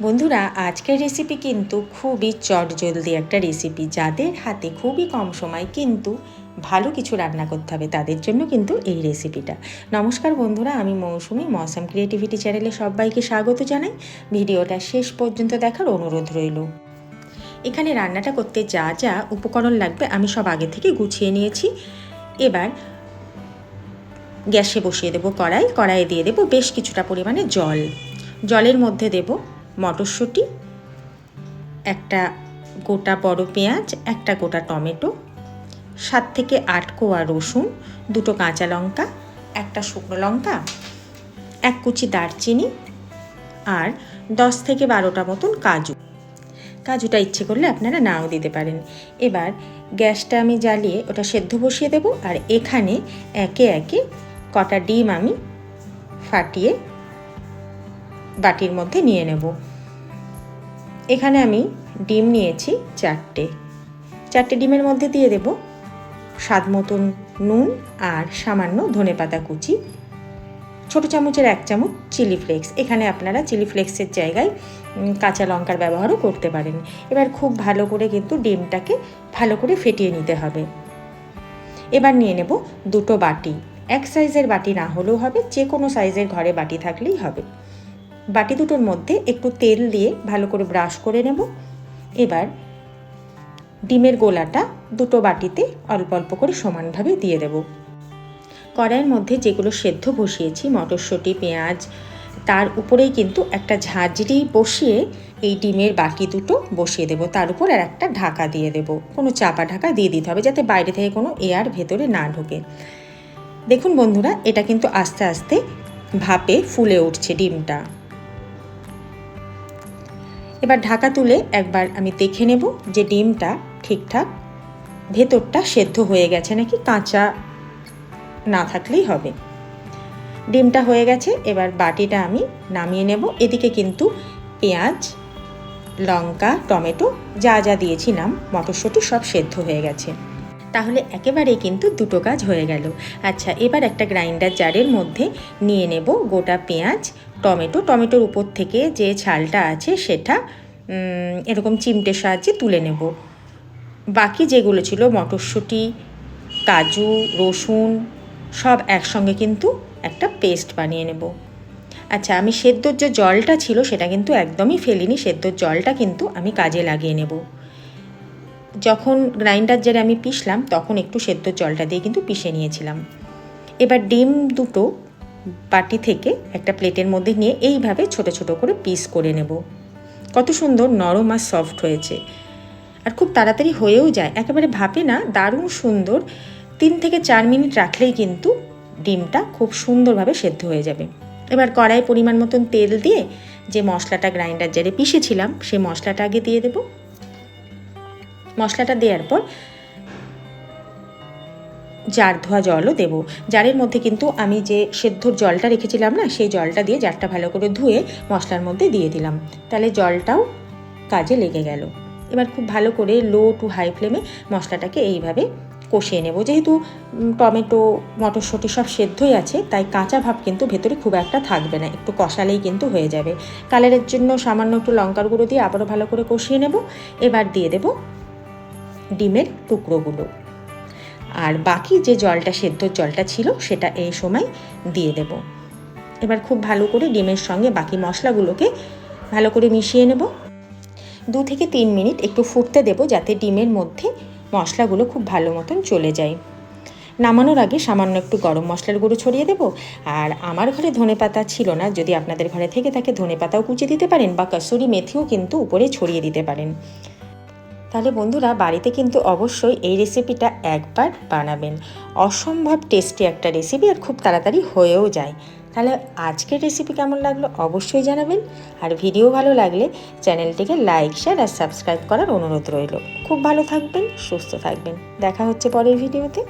বন্ধুরা, আজকের রেসিপি কিন্তু খুবই চটজলদি একটা রেসিপি যাদের হাতে খুবই কম সময় কিন্তু ভালো কিছু রান্না করতে হবে, তাদের জন্য কিন্তু এই রেসিপিটা নমস্কার বন্ধুরা, আমি মৌসুমি, মৌসাম ক্রিয়েটিভিটি চ্যানেলে সবাইকে স্বাগত জানাই। ভিডিওটা শেষ পর্যন্ত দেখার অনুরোধ রইল। এখানে রান্নাটা করতে যা যা উপকরণ লাগবে আমি সব আগে থেকে গুছিয়ে নিয়েছি। এবার গ্যাসে বসিয়ে দেবো কড়াই। কড়াইয়ে দিয়ে দেবো বেশ কিছুটা পরিমাণে জল। জলের মধ্যে দেব মটরশুঁটি, একটা গোটা বড় পেঁয়াজ, একটা গোটা টমেটো, সাত থেকে আট কোয়া রসুন, দুটো কাঁচা লঙ্কা, একটা শুকনো লঙ্কা, এক কুচি দারচিনি আর দশ থেকে বারোটা মতন কাজু। কাজুটা ইচ্ছে করলে আপনারা নাও দিতে পারেন। এবার গ্যাসটা আমি জ্বালিয়ে ওটা সেদ্ধ বসিয়ে দেব আর এখানে একে একে কটা ডিম আমি ফাটিয়ে বাটির মধ্যে নিয়ে নেব। এখানে আমি ডিম নিয়েছি চারটে। চারটে ডিমের মধ্যে দিয়ে দেব স্বাদ মতন নুন আর সামান্য ধনে পাতা কুচি। ছোটো চামচের এক চামচ চিলি ফ্লেক্স। এখানে আপনারা চিলি ফ্লেক্সের জায়গায় কাঁচা লঙ্কার ব্যবহারও করতে পারেন। এবার খুব ভালো করে কিন্তু ডিমটাকে ভালো করে ফেটিয়ে নিতে হবে। এবার নিয়ে নেব দুটো বাটি। এক সাইজের বাটি না হলেও হবে যে কোনো সাইজের ঘরে বাটি থাকলেই হবে। বাটি দুটোর মধ্যে একটু তেল দিয়ে ভালো করে ব্রাশ করে নেব। এবার ডিমের গোলাটা দুটো বাটিতে অল্প অল্প করে সমানভাবে দিয়ে দেব। কড়াইয়ের মধ্যে যেগুলো সেদ্ধ বসিয়েছি, মটরশুঁটি, পেঁয়াজ, তার উপরেই কিন্তু একটা ঝাঁঝরি বসিয়ে এই ডিমের বাটি দুটো বসিয়ে দেবো। তার উপর আর একটা ঢাকা দিয়ে দেবো। কোনো চাপা ঢাকা দিয়ে দিতে হবে যাতে বাইরে থেকে কোনো এয়ার ভেতরে না ঢোকে। দেখুন বন্ধুরা, এটা কিন্তু আস্তে আস্তে ভাপে ফুলে উঠছে ডিমটা। এবার ঢাকা তুলে একবার আমি দেখে নেব যে ডিমটা ঠিকঠাক ভেতরটা সেদ্ধ হয়ে গেছে নাকি কাঁচা না থাকলেই হবে। ডিমটা হয়ে গেছে, এবার বাটিটা আমি নামিয়ে নেব। এদিকে কিন্তু পেঁয়াজ, লঙ্কা, টমেটো যা যা দিয়েছিলাম, মটরশুঁটি সব সেদ্ধ হয়ে গেছে। তাহলে একেবারে কিন্তু দুটো কাজ হয়ে গেল। আচ্ছা এবার একটা গ্রাইন্ডার জারের মধ্যে নিয়ে নেব গোটা পেঁয়াজ, টমেটো। টমেটোর উপর থেকে যে ছালটা আছে সেটা এরকম চিমটের সাহায্যে তুলে নেব। বাকি যেগুলো ছিল, মটরশুঁটি, কাজু, রসুন, সব একসঙ্গে কিন্তু একটা পেস্ট বানিয়ে নেব। আচ্ছা আমি সেদ্ধর যে জলটা ছিল সেটা কিন্তু একদমই ফেলিনি। সেদ্ধর জলটা কিন্তু আমি কাজে লাগিয়ে নেব। যখন গ্রাইন্ডার জারে আমি পিষলাম, তখন একটু সেদ্ধ জলটা দিয়ে কিন্তু পিষে নিয়েছিলাম। এবার ডিম দুটো বাটি থেকে একটা প্লেটের মধ্যে নিয়ে এইভাবে ছোট ছোট করে পিস করে নেব। কত সুন্দর নরম আর সফট হয়েছে। আর খুব তাড়াতাড়ি হয়েও যায়। একেবারে ভাপে না, দারুণ সুন্দর। তিন থেকে চার মিনিট রাখলেই কিন্তু ডিমটা খুব সুন্দরভাবে সেদ্ধ হয়ে যাবে। এবার কড়াই পরিমাণ মতন তেল দিয়ে যে মশলাটা গ্রাইন্ডার জারে পিষেছিলাম, সেই মশলাটা আগে দিয়ে দেব। মশলাটা দেওয়ার পর জার ধোয়া জলও দেব। জারের মধ্যে কিন্তু আমি যে সেদ্ধর জলটা রেখেছিলাম না, সেই জলটা দিয়ে জারটা ভালো করে ধুয়ে মশলার মধ্যে দিয়ে দিলাম। তাহলে জলটাও কাজে লেগে গেল। এবার খুব ভালো করে লো টু হাই ফ্লেমে মশলাটাকে এইভাবে কষিয়ে নেব। যেহেতু টমেটো, মটরশুঁটি সব সেদ্ধই আছে, তাই কাঁচা ভাব কিন্তু ভেতরে খুব একটা থাকবে না। একটু কষালেই কিন্তু হয়ে যাবে। কালারের জন্য সামান্য একটু লঙ্কার গুঁড়ো দিয়ে আবারও ভালো করে কষিয়ে নেব। এবার দিয়ে দেব ডিমের টুকরোগুলো। আর বাকি যে জলটা সেদ্ধর জলটা ছিল, সেটা এই সময় দিয়ে দেব। এবার খুব ভালো করে ডিমের সঙ্গে বাকি মশলাগুলোকে ভালো করে মিশিয়ে নেব। দু থেকে তিন মিনিট একটু ফুটতে দেব, যাতে ডিমের মধ্যে মশলাগুলো খুব ভালো মতন চলে যায়। নামানোর আগে সামান্য একটু গরম মশলার গুঁড়ো ছড়িয়ে দেবো। আর আমার ঘরে ধনে পাতা ছিল না, যদি আপনাদের ঘরে থেকে থাকে, ধনে পাতাও কুচে দিতে পারেন বা কসুরি মেথিও কিন্তু উপরে ছড়িয়ে দিতে পারেন। তাহলে বন্ধুরা বাড়িতে কিন্তু অবশ্যই এই রেসিপিটা একবার বানাবেন। অসম্ভব টেস্টি একটা রেসিপি আর খুব তাড়াতাড়ি হয়েও যায়। তাহলে আজকের রেসিপি কেমন লাগল অবশ্যই জানাবেন। আর ভিডিও ভালো লাগলে চ্যানেলটিকে লাইক শেয়ার আর সাবস্ক্রাইব করার অনুরোধ রইল। খুব ভালো থাকবেন, সুস্থ থাকবেন। দেখা হচ্ছে পরের ভিডিওতে